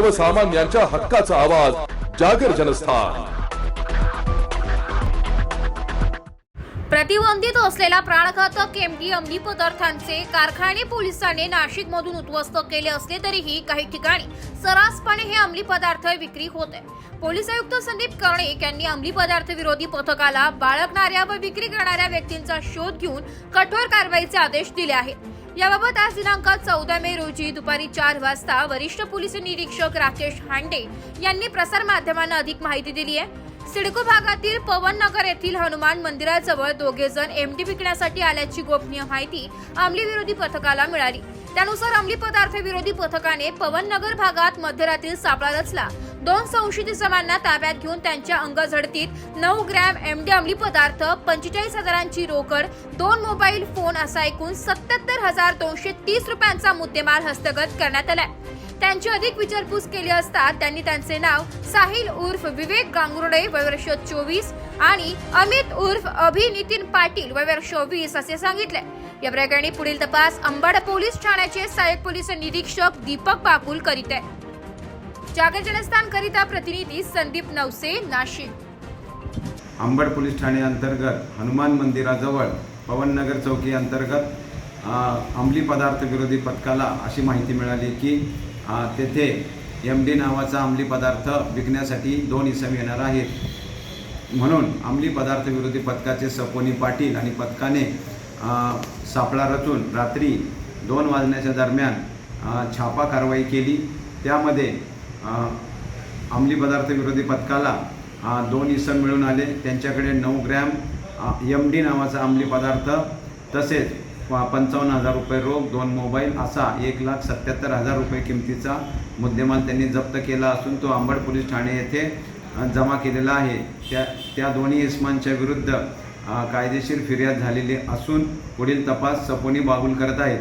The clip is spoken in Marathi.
सर्वसामान्यांच्या हक्काचा आवाज जागर जनस्थान. प्रतिबंधित असलेल्या प्राणघातक केमटी अंमली पदार्थांचे कारखाने पोलिसांनी नाशिक मधून उद्ध्वस्त केले असले तरीही काही ठिकाणी सर्रासपणे हे अंमली पदार्थ विक्री होते पोलीस आयुक्त संदीप कर्णिक यांनी अंमली पदार्थ विरोधी पथकाला बाळगणाऱ्या व विक्री करणाऱ्या व्यक्तींचा शोध घेऊन कठोर कारवाईचे आदेश दिले आहेत. याबाबत आज दिनांक चौदा मे रोजी दुपारी चार वाजता वरिष्ठ पोलीस निरीक्षक राकेश हांडे यांनी प्रसार माध्यमांना अधिक माहिती दिली आहे. सिडको भागातील पवन नगर येथील हनुमान मंदिराजवळ दोघे जण एमडी विकण्यासाठी आल्याची गोपनीय माहिती अंमली विरोधी पथकाला मिळाली. त्यानुसार अंमली पदार्थ विरोधी पथकाने पवन नगर भागात मध्यरात्री सापळा रचला. दोन संशयित इसमांना ताब्यात घेऊन त्यांच्या अंगझडतीत नऊ ग्रॅम एमडी अंमली पदार्थ पंचेचाळीस हजारांची रोकड दोन मोबाईल फोन असा एकूण सत्याहत्तर हजार दोनशे तीस रुपयांचा मुद्देमाल हस्तगत करण्यात आलाय. त्यांची अधिक विचारपूस केली असता त्यांनी त्यांचे नाव साहिल उर्फ विवेक गांगुर्डे वयवर्ष चोवीस आणि अमित उर्फ अभि नितीन पाटील वयवर्ष वीस असे सांगितले. या प्रकरणी पुढील तपास अंबाड पोलीस ठाण्याचे सहाय्यक पोलीस निरीक्षक दीपक बाकुल करीत आहे. जागर जनस्थान करिता प्रतिनिधी संदीप नवसे नाशिक. आंबड पोलीस ठाणे अंतर्गत हनुमान मंदिराजवळ पवननगर चौकी अंतर्गत अंमली पदार्थ विरोधी पथकाला अशी माहिती मिळाली की तेथे एम डी नावाचा अंमली पदार्थ विकण्यासाठी दोन इसम येणार आहेत. म्हणून अंमली पदार्थ विरोधी पथकाचे सपोनी पाटील आणि पथकाने सापळा रचून रात्री दोन वाजण्याच्या दरम्यान छापा कारवाई केली. त्यामध्ये अंमली पदार्थ विरोधी पथकाला दोन इसम मिळून आले. त्यांच्याकडे नऊ ग्रॅम एम डी नावाचा अंमली पदार्थ तसेच पंचावन्न हजार रुपये रोख दोन मोबाईल असा एक लाख सत्याहत्तर हजार रुपये किमतीचा मुद्देमाल त्यांनी जप्त केला असून तो आंबड पोलीस ठाणे येथे जमा केलेला आहे. त्या त्या दोन्ही इस्मांच्या विरुद्ध कायदेशीर फिर्याद झालेली असून पुढील तपास सपोनी बागुल करत आहेत.